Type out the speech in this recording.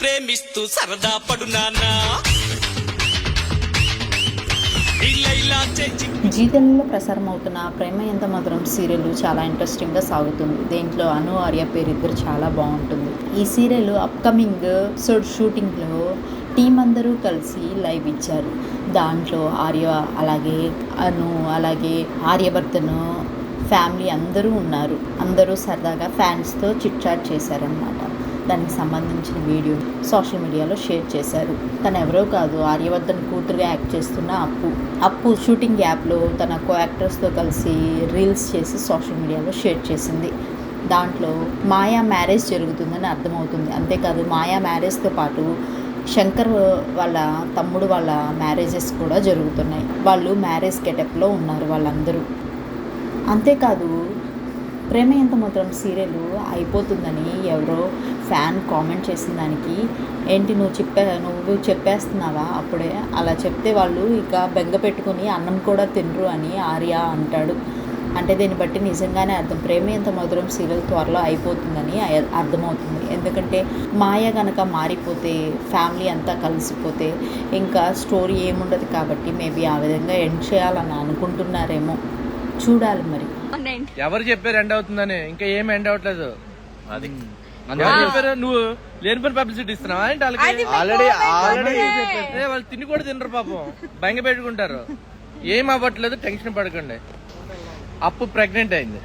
ప్రేమిస్తూ సరదా పడు నాన్నా. జీ తెలుగులో ప్రసారం అవుతున్న ప్రేమ ఎంత మధురం సీరియల్ చాలా ఇంట్రెస్టింగ్గా సాగుతుంది. దీంట్లో అను ఆర్య పేరిద్దరు చాలా బాగుంటుంది. ఈ సీరియల్ అప్కమింగ్ ఎపిసోడ్ షూటింగ్లో టీం అందరూ కలిసి లైవ్ ఇచ్చారు. దాంట్లో ఆర్య అలాగే అను అలాగే ఆర్యభర్తను ఫ్యామిలీ అందరూ ఉన్నారు. అందరూ సరదాగా ఫ్యాన్స్తో చిట్ చాట్ చేశారనమాట దానికి సంబంధించిన వీడియో సోషల్ మీడియాలో షేర్ చేశారు. తను ఎవరో కాదు ఆర్యవర్ధన్ కూతురుగా యాక్ట్ చేస్తున్న అప్పు. అప్పు షూటింగ్ యాప్లో తన కో యాక్టర్స్తో కలిసి రీల్స్ చేసి సోషల్ మీడియాలో షేర్ చేసింది. దాంట్లో మాయా మ్యారేజ్ జరుగుతుందని అర్థమవుతుంది. అంతేకాదు మాయా మ్యారేజ్తో పాటు శంకర్ వాళ్ళ తమ్ముడు వాళ్ళ మ్యారేజెస్ కూడా జరుగుతున్నాయి. వాళ్ళు మ్యారేజ్ గెటప్లో ఉన్నారు వాళ్ళందరూ. అంతేకాదు ప్రేమ ఎంత మాత్రం సీరియల్ అయిపోతుందని ఎవరో ఫ్యాన్ కామెంట్ చేసిన దానికి ఏంటి నువ్వు చెప్పే నువ్వు చెప్పేస్తున్నావా? అప్పుడే అలా చెప్తే వాళ్ళు ఇక బెంగ పెట్టుకుని అన్నం కూడా తినరు అని ఆర్య అంటాడు. అంటే దీన్ని బట్టి నిజంగానే అర్థం. ప్రేమ ఎంత మధురం సీరియల్ త్వరలో అయిపోతుందని అర్థమవుతుంది. ఎందుకంటే మాయ గనక మారిపోతే ఫ్యామిలీ అంతా కలిసిపోతే ఇంకా స్టోరీ ఏముండదు కాబట్టి మేబీ ఆ విధంగా ఎండ్ చేయాలని అనుకుంటున్నారేమో. చూడాలి మరి. ఎవరు చెప్పారు ఎండ్ అవుతుందని ఇంకా ఏం ఎండ్ అవ్వట్లేదు. అది. ఎవరు చెప్పారు నువ్వు లేని పని పబ్లిసిటీ ఇస్తున్నావా ఏంటి వాళ్ళకి? ఆల్రెడీ ఆల్రెడీ వాళ్ళు తిని కూడా తినరు పాపం. భంగ పెట్టుకుంటారు. ఏం అవ్వట్లేదు టెన్షన్ పడకండి. అప్పు ప్రెగ్నెంట్ అయింది.